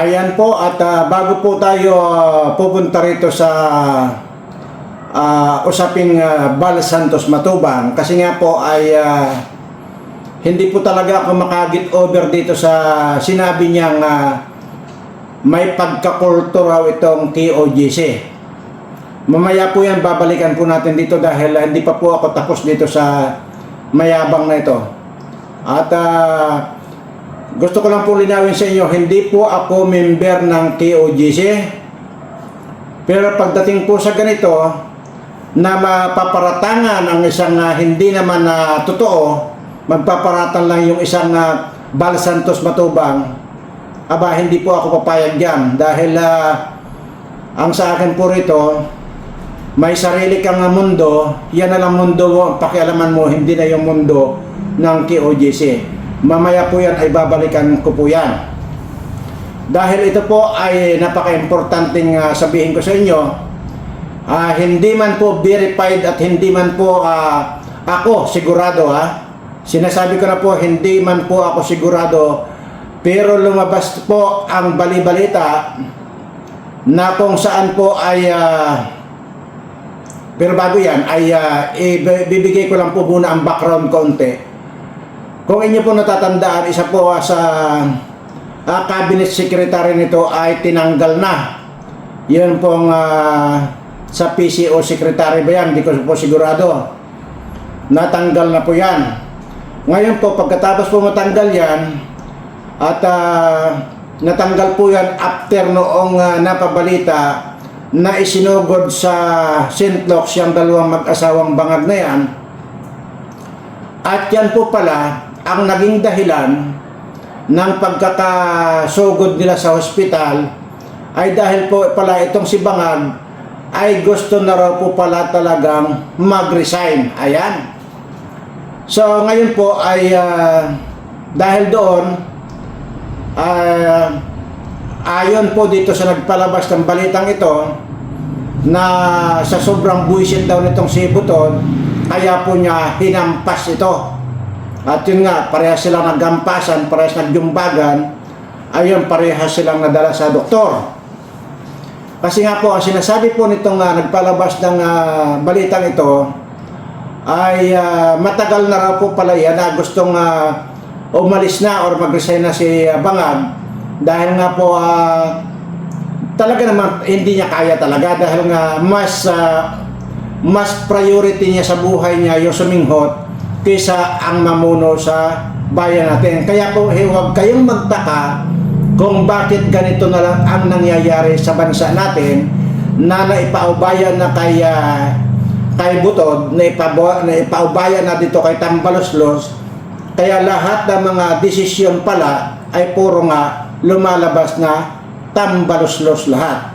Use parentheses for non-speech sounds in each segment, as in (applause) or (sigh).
Ayan po at ah, bago po tayo ah, pupunta rito sa ah, usaping ah, Bal Santos Matubang kasi nga po ay ah, hindi po talaga ako makagit over dito sa sinabi niyang ah, may pagkakulto raw itong KOGC. Mamaya po yan, babalikan po natin dito dahil ah, hindi pa po ako tapos dito sa mayabang na ito. At ah, gusto ko lang po linawin sa inyo, hindi po ako member ng KOGC. Pero pagdating po sa ganito, na mapaparatangan ang isang ah, hindi naman na totoo, magpaparatan lang yung isang uh, Bal Santos Matubang, aba hindi po ako papayag dyan dahil ah, ang sa akin po rito, may sarili kang mundo, yan na lang mundo mo, pakialaman mo, hindi na yung mundo ng KOGC. Mamaya po yan ay babalikan ko po yan. Dahil ito po ay napaka-importanting ah, sabihin ko sa inyo, ah, hindi man po verified at hindi man po ah, ako sigurado ha. Sinasabi ko na po, hindi man po ako sigurado, pero lumabas po ang balibalita na kung saan po ay ah, pero bago yan ay ah, ibibigay ko lang po muna ang background konti. Kung inyo po natatandaan, isa po sa ah, cabinet secretary nito ay tinanggal na. Yun pong ah, sa PCO secretary ba yan? Hindi ko po sigurado. Natanggal na po yan. Ngayon po, pagkatapos po matanggal yan, at ah, natanggal po yan after noong ah, napabalita na isinugod sa St. Luke's yung dalawang mag-asawang bangag na yan. At yan po pala ang naging dahilan ng pagkakasugod nila sa hospital ay dahil po pala itong si Bangag ay gusto na raw po pala talagang mag-resign. Ayan. So ngayon po ay ah, dahil doon ah, ayon po dito sa nagpalabas ng balitang ito na sa sobrang buwisit daw nitong si Buton kaya po niya hinampas ito. At yun nga, parehas silang naggampasan, parehas nagjumbagan, ayun, parehas silang nadala sa doktor. Kasi nga po, ang sinasabi po nitong ah, nagpalabas ng ah, balitang ito, ay ah, matagal na raw po pala yan na gustong ah, umalis na or mag-resign na si ah, Bangag dahil nga po ah, talaga naman hindi niya kaya talaga dahil nga mas ah, mas priority niya sa buhay niya yung suminghot kaysa ang mamuno sa bayan natin. Kaya po eh, huwag kayong magtaka kung bakit ganito na lang ang nangyayari sa bansa natin na naipaubayan na kay ah, kay Butod, na, ipabo, na ipaubayan na dito kay Tambaloslos, kaya lahat ng mga desisyon pala ay puro nga lumalabas na Tambaloslos lahat.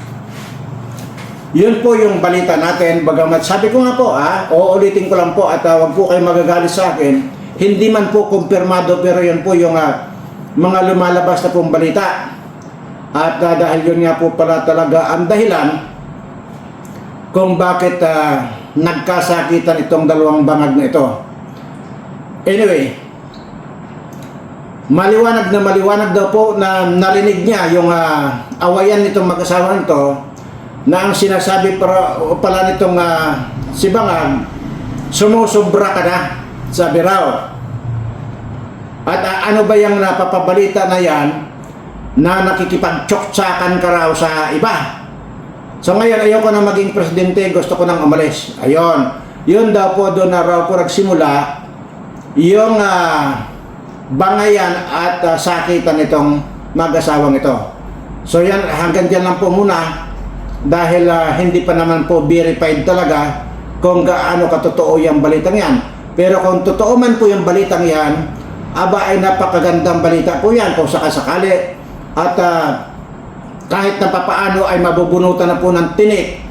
Yun po yung balita natin. Bagamat sabi ko nga po, ah, uulitin ko lang po at uh, wag po kayo magagalit sa akin. Hindi man po kumpirmado pero yun po yung ah, mga lumalabas na pong balita. At ah, dahil yun nga po pala talaga ang dahilan kung bakit ah, nagkasakitan itong dalawang bangag na ito. Anyway, maliwanag na maliwanag daw po na narinig niya yung ah, awayan nitong mag-asawa nito na ang sinasabi para, pala nitong ah, si Bangag, sumusobra ka na, sabi raw. At ah, ano ba yung napapabalita na yan na nakikipagtsoktsakan ka raw sa iba? So ngayon, ayoko na maging presidente, gusto ko nang umalis. Ayon. Yun daw po doon na raw po nagsimula yung ah, bangayan at ah, sakitan nitong mag-asawang ito. So yan, hanggang dyan lang po muna dahil ah, hindi pa naman po verified talaga kung gaano katotoo yung balitang yan. Pero kung totoo man po yung balitang yan, aba ay napakagandang balita po yan kung sakasakali. At ah, kahit na papaano ay mabubunutan na po ng tinik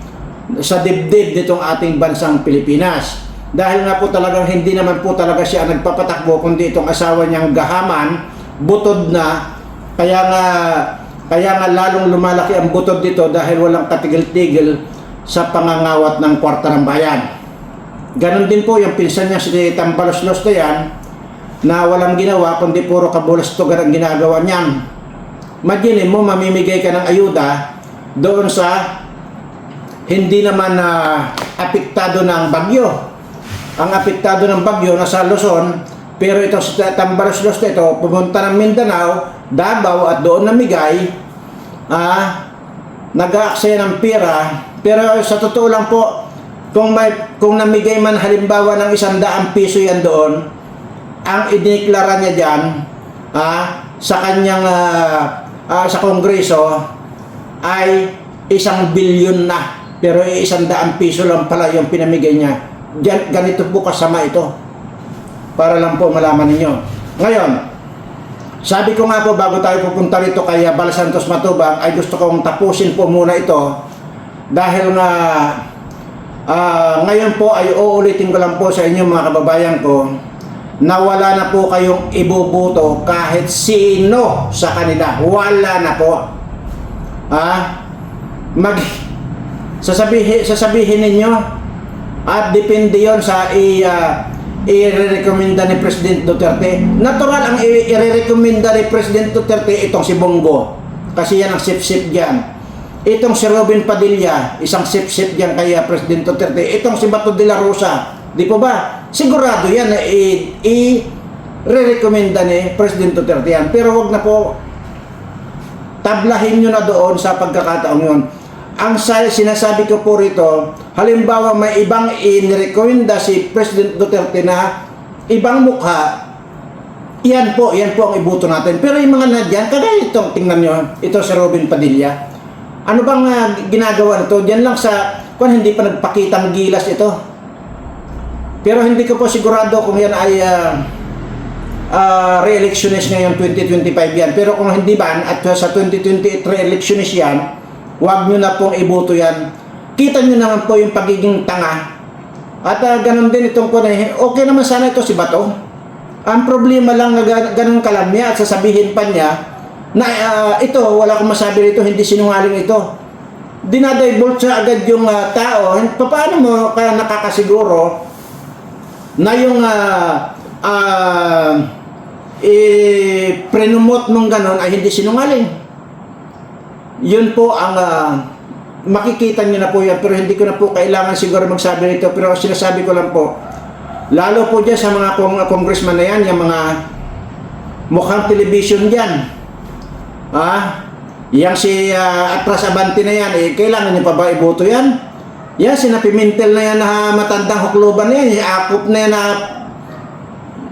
sa dibdib nitong ating bansang Pilipinas. Dahil nga po talagang hindi naman po talaga siya nagpapatakbo kundi itong asawa niyang gahaman, butod na, kaya nga kaya nga lalong lumalaki ang butod dito dahil walang katigil-tigil sa pangangawat ng kwarta ng bayan. Ganon din po yung pinsan niya si Tambaloslos na yan na walang ginawa kundi puro kabulastugan ang ginagawa niyan. Imagine mo, mamimigay ka ng ayuda doon sa hindi naman na apektado ng bagyo. Ang apektado ng bagyo nasa Luzon, pero ito sa Tambaluslos na ito, pumunta ng Mindanao, Davao at doon namigay, ah, nag-aaksaya ng pera. Pero sa totoo lang po, kung, may, kung namigay man halimbawa ng isang daang piso yan doon, ang idiniklara niya dyan, ah, sa kanyang ah, ah, sa kongreso, ay isang bilyon na. Pero isang daang piso lang pala yung pinamigay niya. Diyan, ganito po kasama ito. Para lang po malaman ninyo. Ngayon, sabi ko nga po bago tayo pupunta rito kay Bal Santos Matubang ay gusto kong tapusin po muna ito dahil nga ah, ngayon po ay uulitin ko lang po sa inyo mga kababayan ko na wala na po kayong ibubuto kahit sino sa kanila. Wala na po. Ah, mag sasabihin sasabihin ninyo at depende yon sa i uh, i-rekomenda ni President Duterte. Natural ang i- i-rekomenda ni President Duterte itong si Bongo. Kasi yan ang sip-sip diyan. Itong si Robin Padilla, isang sip-sip diyan kay uh, President Duterte. Itong si Bato de la Rosa, di po ba? Sigurado yan na i, i re-recommenda ni President Duterte yan. Pero wag na po tablahin nyo na doon sa pagkakataong yun. Ang sa- sinasabi ko po rito, halimbawa may ibang inirekomenda si President Duterte na ibang mukha, yan po, yan po ang ibuto natin. Pero yung mga nadyan, kagaya itong, tingnan nyo, ito si Robin Padilla. Ano bang ah, ginagawa nito? Diyan lang sa, kung hindi pa nagpakitang gilas ito. Pero hindi ko po sigurado kung yan ay ah, uh, re-electionist ngayon 2025 yan. Pero kung hindi ba at sa 2028 re-electionist yan, huwag nyo na pong iboto yan. Kita nyo naman po yung pagiging tanga. At uh, ganun din itong ko okay naman sana ito si Bato. Ang problema lang na gan- ganun kalam niya at sasabihin pa niya na ah, ito, wala akong masabi rito, hindi sinungaling ito. Dinadivert siya agad yung ah, tao. Paano mo kaya nakakasiguro na yung ah ah eh, prenumote mong ganon ay hindi sinungaling. Yun po ang ah, makikita niyo na po yan pero hindi ko na po kailangan siguro magsabi nito pero sinasabi ko lang po lalo po dyan sa mga kong, congressman na yan yung mga mukhang television dyan ah yang si ah, Atras Abante na yan eh, kailangan niyo pa ba iboto yan yan si Napimentel na yan na matandang hukluban na yan yung akop na yan na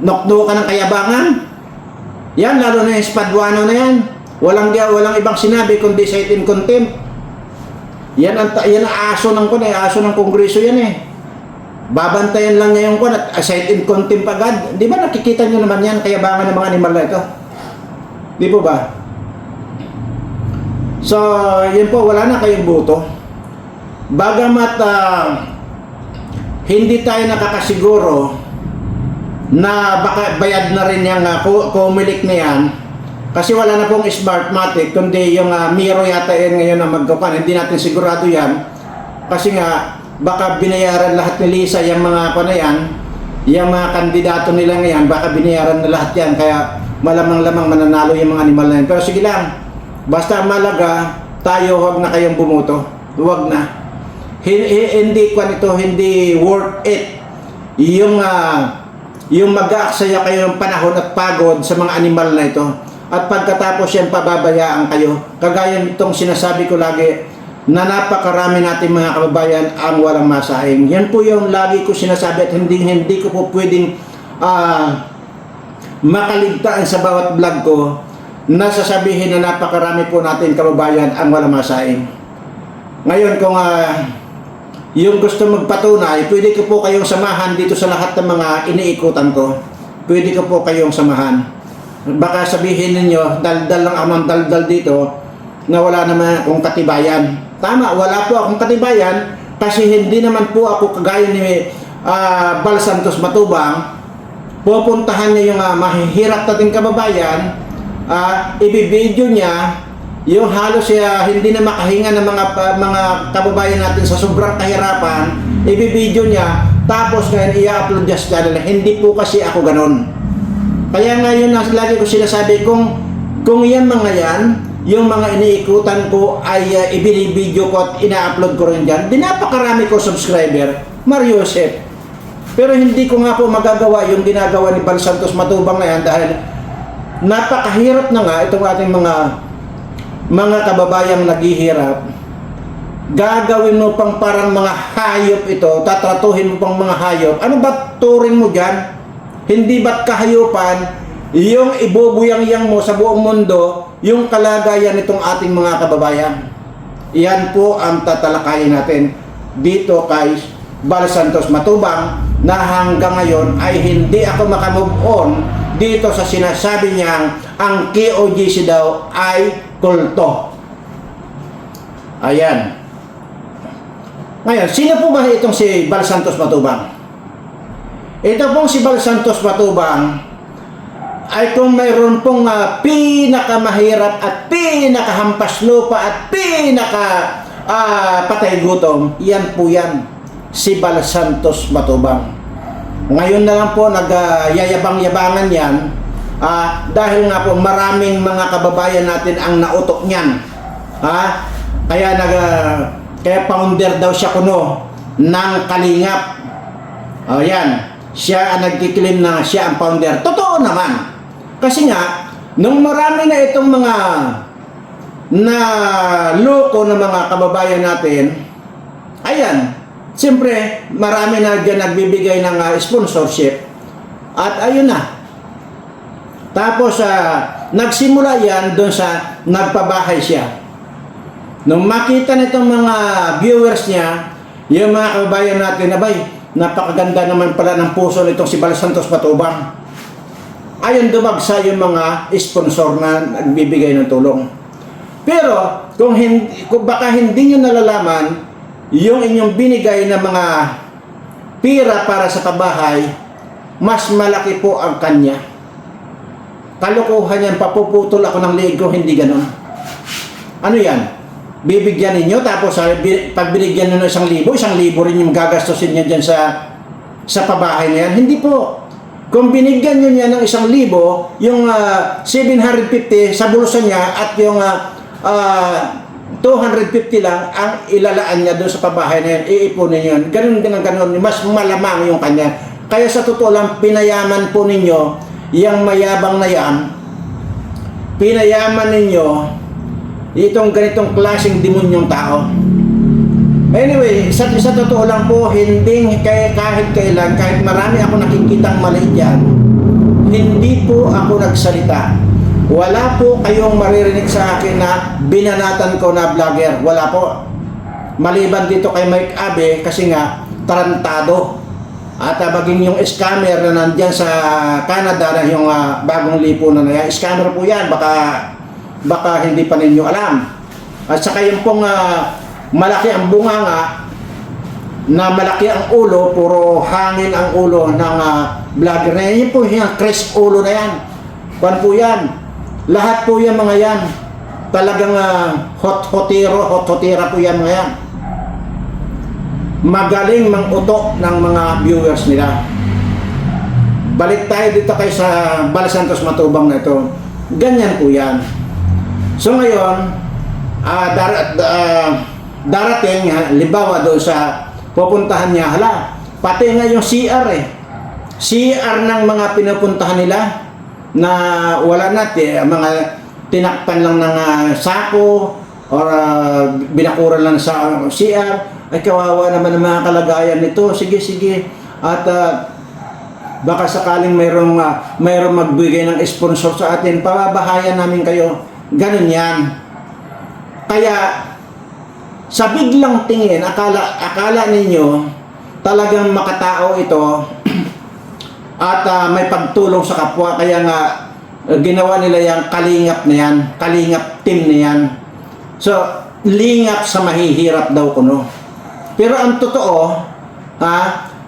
nokno ka ng kayabangan. Yan, lalo na yung Spadwano na yan. Walang, walang ibang sinabi kundi cite in contempt. Yan ang, yan ang aso ng kun, eh, aso ng kongreso yan eh. Babantayan lang niya yung kun at uh, cite in contempt agad. Di ba nakikita niyo naman yan, kayabangan ng mga animal na ito? Di po ba? So, yun po, wala na kayong boto. Bagamat ah, hindi tayo nakakasiguro na baka bayad na rin yung uh, Comelec na yan kasi wala na pong Smartmatic kundi yung uh, Miro yata yan ngayon na magkapan hindi natin sigurado yan. Kasi nga baka binayaran lahat ni Lisa yung mga pa na yan yung mga kandidato nila ngayon baka binayaran na lahat yan. Kaya malamang-lamang mananalo yung mga animal na yan. Pero sige lang basta malaga tayo wag na kayong bumuto wag na. Hin- hi- hindi kwan ito hindi worth it. Yung uh, yung mag-aaksaya kayo ng panahon at pagod sa mga animal na ito. At pagkatapos yan, pababayaan kayo. Kagaya itong sinasabi ko lagi, na napakarami natin mga kababayan ang walang masahing. Yan po yung lagi ko sinasabi at hindi, hindi ko po pwedeng ah, makaligtaan sa bawat vlog ko na sasabihin na napakarami po natin kababayan ang walang masahing. Ngayon kung ah, yung gusto magpatunay, pwede ko po kayong samahan dito sa lahat ng mga iniikutan ko. Pwede ko po kayong samahan. Baka sabihin ninyo, daldal lang amang daldal dito, na wala naman akong katibayan. Tama, wala po akong katibayan kasi hindi naman po ako kagaya ni ah, Bal Santos Matubang. Pupuntahan niya yung uh, mahihirap nating kababayan, uh, ibibideo niya yung halos siya hindi na makahinga ng mga pa- mga kababayan natin sa sobrang kahirapan, ibibideo niya, tapos ngayon i-upload niya sa channel. Hindi po kasi ako ganon. Kaya ngayon, lagi ko sinasabi, kung, kung yan mga yan, yung mga iniikutan ko ay uh, ibinibideo ko at ina-upload ko rin dyan. Di napakarami ko subscriber, Mario Joseph. Pero hindi ko nga po magagawa yung ginagawa ni Bal Santos Matubang na yan dahil napakahirap na nga itong ating mga mga kababayang naghihirap. Gagawin mo pang parang mga hayop ito, tatratuhin mo pang mga hayop. Ano ba turing mo dyan? Hindi ba't kahayupan yung ibubuyang-yang mo sa buong mundo yung kalagayan nitong ating mga kababayan? Yan po ang tatalakayin natin dito kay Bal Santos Matubang na hanggang ngayon ay hindi ako makamove on dito sa sinasabi niyang ang KOGC daw ay kulto. Ayan. Ngayon, sino po ba itong si Bal Santos Matubang? Ito pong si Bal Santos Matubang ay kung mayroon pong uh, pinakamahirap at pinakahampas lupa at pinaka ah, patay gutom, yan po yan, si Bal Santos Matubang. Ngayon na lang po nagyayabang-yabangan yan ah, dahil nga po maraming mga kababayan natin ang nautok niyan. Ha? Kaya nag ah, kaya founder daw siya kuno ng Kalingap. O yan, siya ang nagkiklaim na siya ang founder. Totoo naman. Kasi nga, nung marami na itong mga na loko ng mga kababayan natin, ayan, siyempre, marami na dyan nagbibigay ng ah, sponsorship. At ayun na. Tapos, ah, nagsimula yan doon sa nagpabahay siya. Nung makita nitong mga viewers niya, yung mga kababayan natin, abay, napakaganda naman pala ng puso nitong si Bal Santos Patubang. Ayun dumagsa yung mga sponsor na nagbibigay ng tulong. Pero, kung, hindi, kung baka hindi nyo nalalaman, yung inyong binigay na mga pira para sa kabahay, mas malaki po ang kanya. Kalukuhan yan, papuputol ako ng liig ko, hindi ganon. Ano yan? Bibigyan ninyo tapos uh, pag binigyan nyo ng isang libo, isang libo rin yung gagastusin nyo dyan sa sa pabahay na yan. Hindi po. Kung binigyan nyo niya ng isang libo, yung uh, 750 sa bulsa niya at yung uh, uh, 250 lang ang ilalaan niya doon sa pabahay na yan, iipunin yun. Ganun din ang ganun, mas malamang yung kanya. Kaya sa totoo lang, pinayaman po ninyo, yung mayabang na yan, pinayaman ninyo, itong ganitong klaseng demonyong tao. Anyway, sa, sa totoo lang po, hindi kaya kahit kailan, kahit marami ako nakikitang mali dyan, hindi po ako nagsalita. Wala po kayong maririnig sa akin na binanatan ko na vlogger. Wala po. Maliban dito kay Mike Abe kasi nga tarantado. At uh, maging yung scammer na nandyan sa Canada na yung uh, bagong lipunan na yan. Scammer po yan. Baka baka hindi pa ninyo alam. At saka yung pong uh, malaki ang bunganga na malaki ang ulo, puro hangin ang ulo ng uh, vlogger na yan. Yun po yung crisp ulo na yan. Kwan po yan. Lahat po yan mga yan. Talagang uh, hot-hotero, hot-hotera po yan mga yan. Magaling mangutok ng mga viewers nila. Balik tayo dito kay sa Bala Santos Matubang na ito. Ganyan po yan. So ngayon, uh, dar- uh, darating, uh, libawa doon sa pupuntahan niya, hala, pati nga yung CR eh. CR ng mga pinupuntahan nila na wala natin, mga tinakpan lang ng uh, sako or uh, binakuran lang sa uh, CR, ay kawawa naman ang mga kalagayan nito. Sige, sige. At uh, baka sakaling mayroong, uh, mayroong magbigay ng sponsor sa atin, pababahayan namin kayo Ganun yan. Kaya, sa biglang tingin, akala, akala ninyo, talagang makatao ito (clears throat) at uh, may pagtulong sa kapwa. Kaya nga, ginawa nila yung kalingap na yan, kalingap team na yan. So, lingap sa mahihirap daw kuno. Pero ang totoo, ha,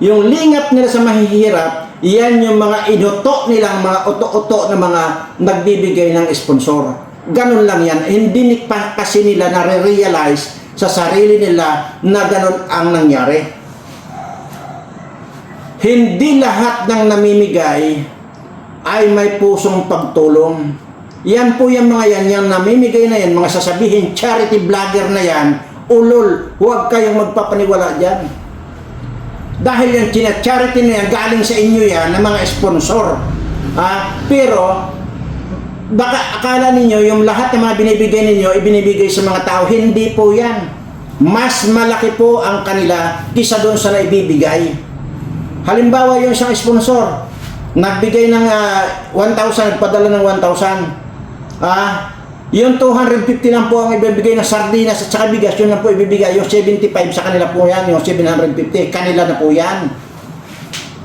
yung lingap nila sa mahihirap, yan yung mga inuto nilang mga uto-uto na mga nagbibigay ng sponsor. Ganun lang yan. Hindi pa kasi nila nare-realize sa sarili nila na ganun ang nangyari. Hindi lahat ng namimigay ay may pusong pagtulong. Yan po yung mga yan, yung namimigay na yan, mga sasabihin, charity vlogger na yan, ulol, huwag kayong magpapaniwala dyan. Dahil yung charity na yan, galing sa inyo yan, ng mga sponsor. Ha? Pero, baka akala ninyo, yung lahat ng mga binibigay ninyo, ibinibigay sa mga tao, hindi po yan. Mas malaki po ang kanila kisa doon sa naibibigay. Halimbawa, yung isang sponsor, nagbigay ng ah, 1,000, nagpadala ng 1,000. Ah, yung 250 lang po ang ibibigay na sardinas at saka bigas, yun lang po ibibigay. Yung 75 sa kanila po yan, yung 750, kanila na po yan.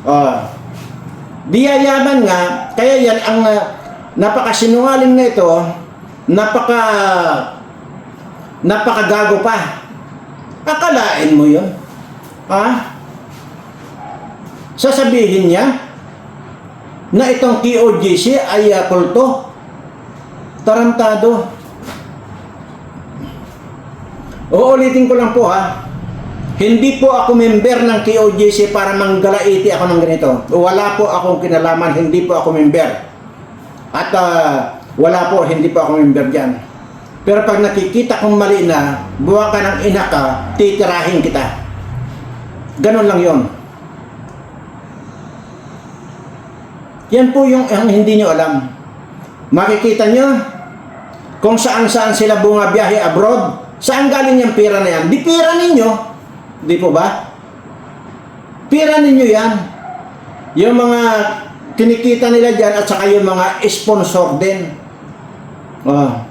Ah, di yayaman nga, kaya yan ang ah, napakasinungaling na ito, napaka napakagago pa. Akalain mo yun? Ha? Sasabihin niya na itong KOGC ay uh, kulto. Tarantado. Uulitin ko lang po ha. Hindi po ako member ng KOGC para manggalaiti ako ng ganito. Wala po akong kinalaman, hindi po ako member. At ah, wala po, hindi po ako member dyan. Pero pag nakikita kong mali na, buwa ka ng ina ka, titirahin kita. Ganon lang yon. Yan po yung ang hindi nyo alam. Makikita nyo kung saan-saan sila bumabiyahe abroad. Saan galing yung pera na yan? Di pera ninyo. Di po ba? Pera ninyo yan. Yung mga kinikita nila dyan at saka yung mga sponsor din. Ah.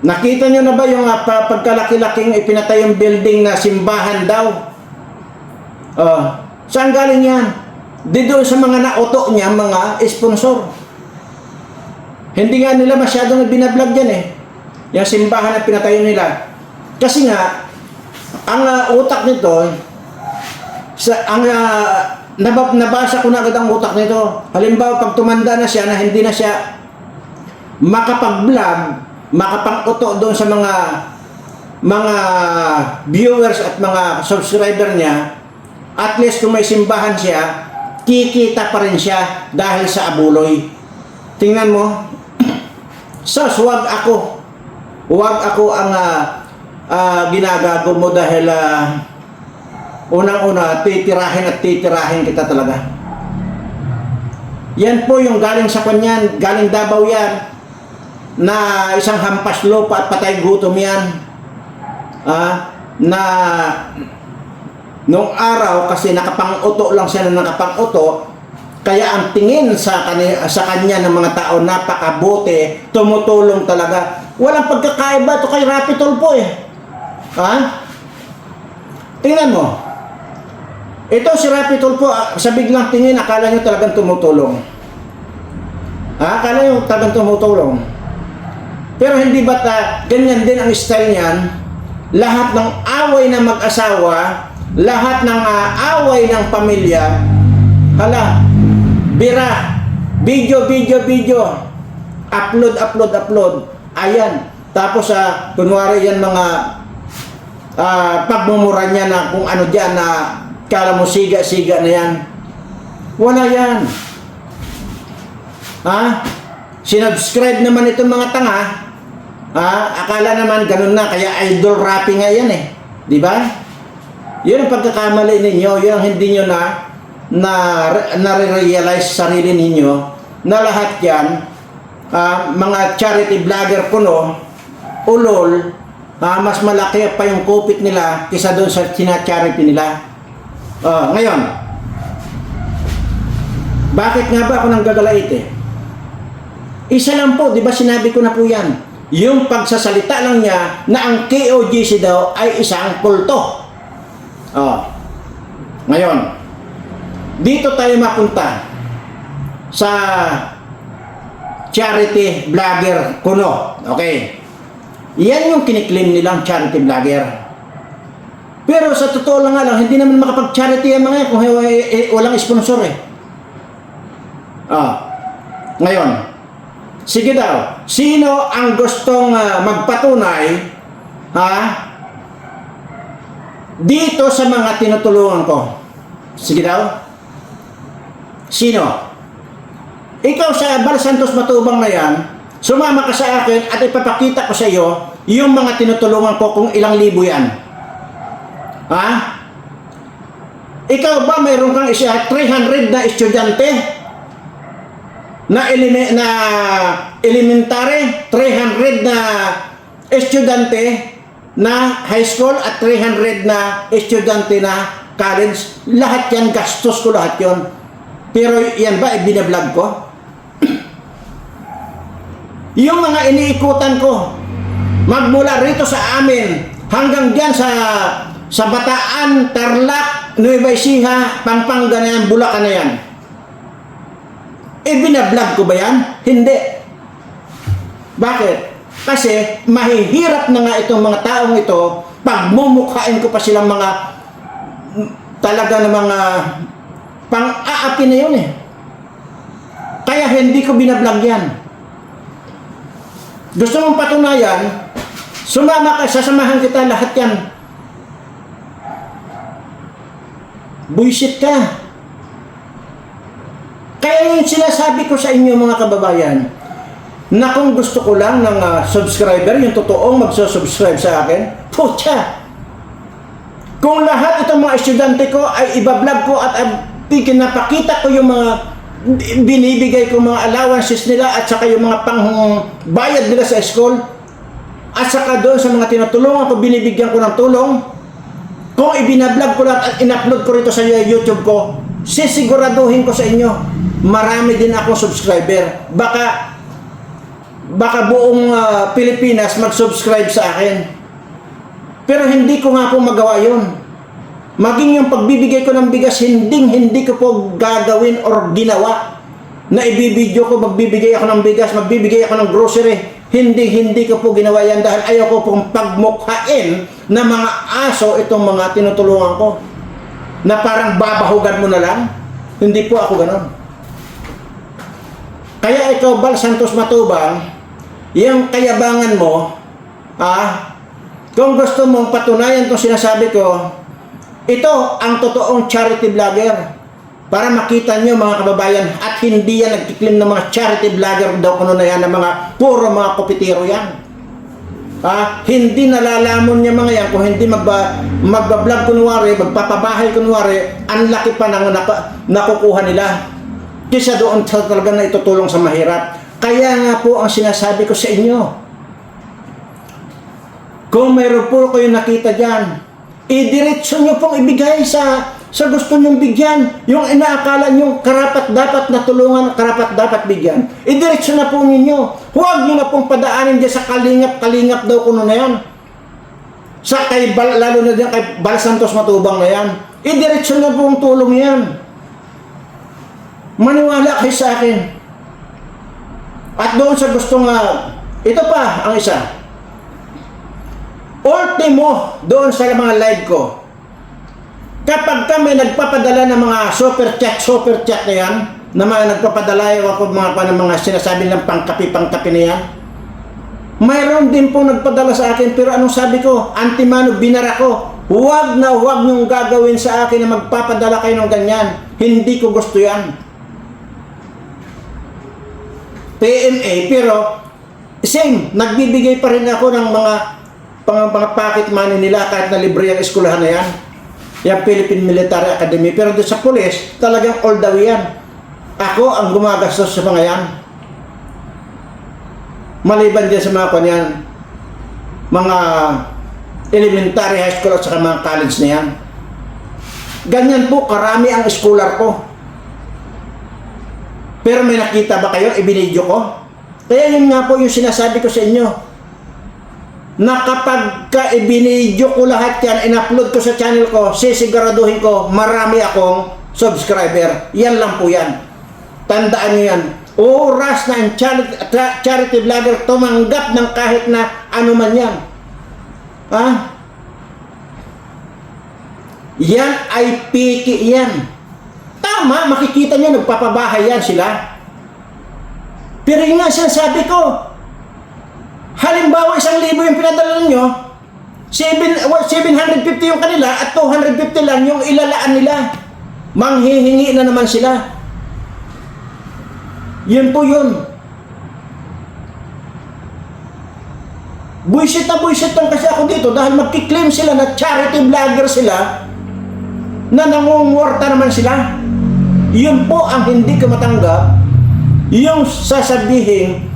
Nakita nyo na ba yung uh, pagkalaki-laking ipinatay yung building na simbahan daw? Ah. saan galing yan? Di doon sa mga nauto niya, mga sponsor. Hindi nga nila masyadong binablog yan eh. Yung simbahan na pinatayo nila. Kasi nga, ang uh, utak nito, sa, ang uh, nabab, nabasa ko na agad ang utak nito. Halimbawa, pag tumanda na siya na hindi na siya makapag-vlog, makapag-uto doon sa mga mga viewers at mga subscriber niya, at least kung may simbahan siya, kikita pa rin siya dahil sa abuloy. Tingnan mo, (clears throat) sus, wag ako. Wag ako ang uh, uh, ginagago mo dahil uh, unang-una, titirahin at titirahin kita talaga. Yan po yung galing sa kanyan, galing Davao yan, na isang hampas lupa at patay gutom yan. Ah, na nung araw kasi nakapang-uto lang siya na nakapang-uto kaya ang tingin sa kanya, sa kanya ng mga tao napakabuti, tumutulong talaga. Walang pagkakaiba to kay Rapitol po eh. Ha? Tingnan mo. Ito si Rapitol po, ah, sa biglang tingin, akala nyo talagang tumutulong. Ha? Akala nyo talagang tumutulong. Pero hindi ba't uh, ganyan din ang style niyan? Lahat ng away ng mag-asawa, lahat ng uh, away ng pamilya, hala, bira, video, video, video, upload, upload, upload, ayan. Tapos, uh, kunwari yan mga uh, pagmumura niya na kung ano dyan na kala mo siga-siga na yan. Wala yan. Ha? Sinubscribe naman itong mga tanga. Ha? Akala naman ganun na, kaya idol rapping nga yan eh. Di ba? Yun ang pagkakamali ninyo, yun ang hindi nyo na na nare-realize sarili ninyo na lahat yan ah, mga charity vlogger puno ulol ah, mas malaki pa yung kupit nila kisa doon sa sina-charity nila Ah, ngayon bakit nga ba ako nang gagalait eh isa lang po, di ba sinabi ko na po yan yung pagsasalita lang niya na ang KOGC daw ay isang kulto Oh. Ngayon, dito tayo mapunta sa charity vlogger kuno. Okay. Yan yung kiniklaim nilang charity vlogger. Pero sa totoo lang lang, hindi naman makapag-charity ang mga yan kung eh, eh, walang sponsor eh. Ah. Ngayon, sige daw, sino ang gustong uh, magpatunay ha, dito sa mga tinutulungan ko. Sige daw. Sino? Ikaw sa Bal Santos Matubang na yan, Sumama ka sa akin at ipapakita ko sa iyo yung mga tinutulungan ko kung ilang libo yan. Ha? Ikaw ba mayroon kang isa 300 na estudyante na elime, na elementary, 300 na estudyante na high school at 300 na estudyante na college. Lahat yan, gastos ko lahat yon. Pero yan ba, ibinablog ko? (clears throat) yung mga iniikutan ko, magmula rito sa amin, hanggang dyan sa sa Bataan, Tarlac, Nueva Ecija, Pampanga na yan, Bulacan na yan. Eh, binablog ko ba yan? Hindi. Bakit? Kasi mahihirap na nga itong mga taong ito pag mumukhain ko pa silang mga talaga na mga pang-aapi na yun eh. Kaya hindi ko binablog yan. Gusto mong patunayan, sumama ka, sasamahan kita lahat yan. Buisit ka. Kaya yung sinasabi ko sa inyo mga kababayan, na kung gusto ko lang ng ah, subscriber, yung totoong magsusubscribe sa akin, putya! Kung lahat itong mga estudyante ko ay ibablog ko at uh, pinapakita ko yung mga binibigay ko mga allowances nila at saka yung mga pangbayad nila sa school at saka doon sa mga tinutulungan ko, binibigyan ko ng tulong, kung ibinablog ko lahat at in-upload ko rito sa YouTube ko, sisiguraduhin ko sa inyo, marami din akong subscriber. Baka baka buong ah, Pilipinas mag-subscribe sa akin. Pero hindi ko nga po magawa yun. Maging yung pagbibigay ko ng bigas, hindi hindi ko po gagawin or ginawa na ibibidyo ko, magbibigay ako ng bigas, magbibigay ako ng grocery. Hindi, hindi ko po ginawa yan dahil ayaw ko pong pagmukhain na mga aso itong mga tinutulungan ko. Na parang babahugan mo na lang. Hindi po ako ganon. Kaya ikaw, Bal Santos Matubang, yung kayabangan mo, ah, kung gusto mong patunayan itong sinasabi ko, ito ang totoong charity vlogger. Para makita nyo mga kababayan at hindi yan nagkiklim ng mga charity vlogger daw kuno na yan ng mga puro mga kopitero yan. Ah, hindi nalalamon niya mga yan kung hindi magba, magba-vlog kunwari, magpapabahay kunwari, ang laki pa ng naka, nakukuha nila. Kisa doon talaga na itutulong sa mahirap. Kaya nga po ang sinasabi ko sa inyo, kung mayroon po kayo nakita dyan, idiretso nyo pong ibigay sa sa gusto nyong bigyan. Yung inaakala nyo karapat dapat na tulungan, karapat dapat bigyan. Idiretso na po ninyo. Huwag nyo na pong padaanin dyan sa kalingap-kalingap daw kuno na yan. Sa kay, lalo na dyan kay Bal Santos Matubang na yan. Idiretso na po ang tulong yan. Maniwala kayo sa akin. At doon sa gusto nga, ito pa ang isa. Ultimo, doon sa mga live ko, kapag kami nagpapadala ng mga super chat, super chat na yan, na mga nagpapadala yung ako mga, mga, mga sinasabi ng pangkapi-pangkapi na yan, mayroon din po nagpadala sa akin, pero anong sabi ko? Antimano, binara ko. Huwag na huwag niyong gagawin sa akin na magpapadala kayo ng ganyan. Hindi ko gusto yan. PMA, pero same, nagbibigay pa rin ako ng mga pang mga pocket money nila kahit na libre ang eskwelahan na yan. Yung Philippine Military Academy. Pero doon sa police, talagang all the way yan. Ako ang gumagastos sa mga yan. Maliban din sa mga kanyan, mga elementary high school at saka mga college na yan. Ganyan po, karami ang scholar ko. Pero may nakita ba kayo? Ibinidyo ko? Kaya yun nga po yung sinasabi ko sa inyo na kapag ka ibinidyo ko lahat yan, in-upload ko sa channel ko, sisiguraduhin ko, marami akong subscriber. Yan lang po yan. Tandaan nyo yan. Oras na ang charity, charity vlogger tumanggap ng kahit na ano man yan. Ha? Yan ay piki yan. Tama, makikita nyo, nagpapabahay yan sila. Pero yun nga sinasabi ko, Halimbawa, isang libo yung pinadala ninyo, 7, well, 750 yung kanila at 250 lang yung ilalaan nila. Manghihingi na naman sila. Yun po yun. buisit na buisit lang kasi ako dito dahil magkiklaim sila na charity vlogger sila na nangungwarta naman sila. Yun po ang hindi ko matanggap. Yung sasabihin,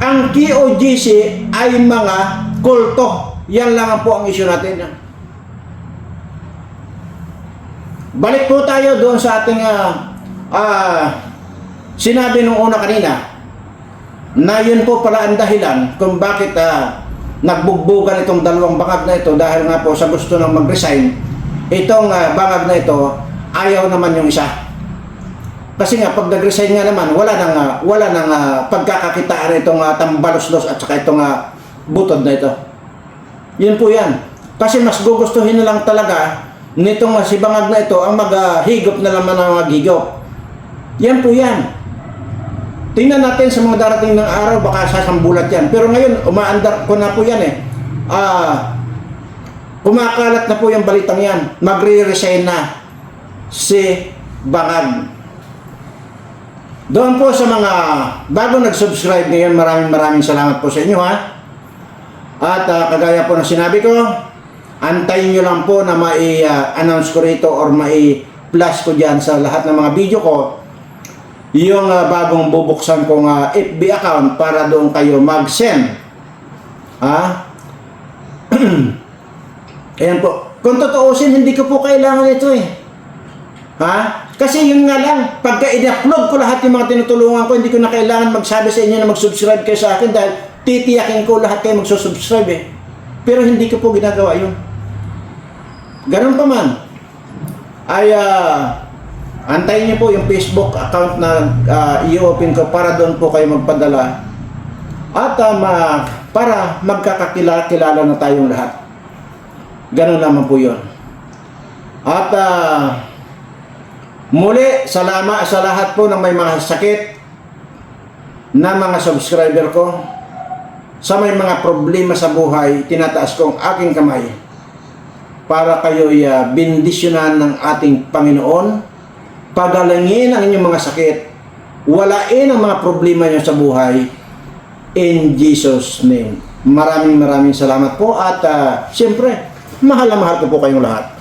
ang QOGC ay mga kulto. Yan lang ang po ang issue natin. Balik po tayo doon sa ating ah, ah, sinabi nung una kanina na yun po pala ang dahilan kung bakit ah, nagbugbugan itong dalawang bangag na ito dahil nga po sa gusto nang mag-resign itong ah, bangag na ito ayaw naman yung isa kasi nga pag nag-resign nga naman wala nang ah, wala nang ah, pagkakakitaan itong uh, tambaloslos at saka itong ah, butod na ito yun po yan kasi mas gugustuhin na lang talaga nitong ah, si na ito ang maghigop na naman ang maghigop yan po yan Tingnan natin sa mga darating ng araw, baka sasambulat yan. Pero ngayon, umaandar ko na po yan eh. Ah, kumakalat na po yung balitang yan. Magre-resign na si Bangag. Doon po sa mga bago nag-subscribe ngayon, maraming maraming salamat po sa inyo ha. At ah, kagaya po ng sinabi ko, antayin nyo lang po na mai-announce ko rito or mai-plus ko dyan sa lahat ng mga video ko yung ah, bagong bubuksan kong ah, FB account para doon kayo mag-send. Ha? (clears throat) Ayan po. Kung totoosin, hindi ko po kailangan ito eh. Ha? Kasi yun nga lang, pagka i-upload ko lahat yung mga tinutulungan ko, hindi ko na kailangan magsabi sa inyo na mag-subscribe kayo sa akin dahil titiyakin ko lahat kayo magsusubscribe eh. Pero hindi ko po ginagawa yun. Ganun pa man. Ay, ah, Antayin niyo po yung Facebook account na ah, i-open ko para doon po kayo magpadala. At ma- para magkakakilala na tayong lahat. Ganun naman po yun. At ah, muli, salamat sa lahat po ng may mga sakit na mga subscriber ko. Sa may mga problema sa buhay, tinataas ko ang aking kamay para kayo'y uh, bindisyonan ng ating Panginoon pagalangin ang inyong mga sakit, walain ang mga problema niyo sa buhay, in Jesus' name. Maraming maraming salamat po at uh, siyempre, mahal na mahal ko po kayong lahat.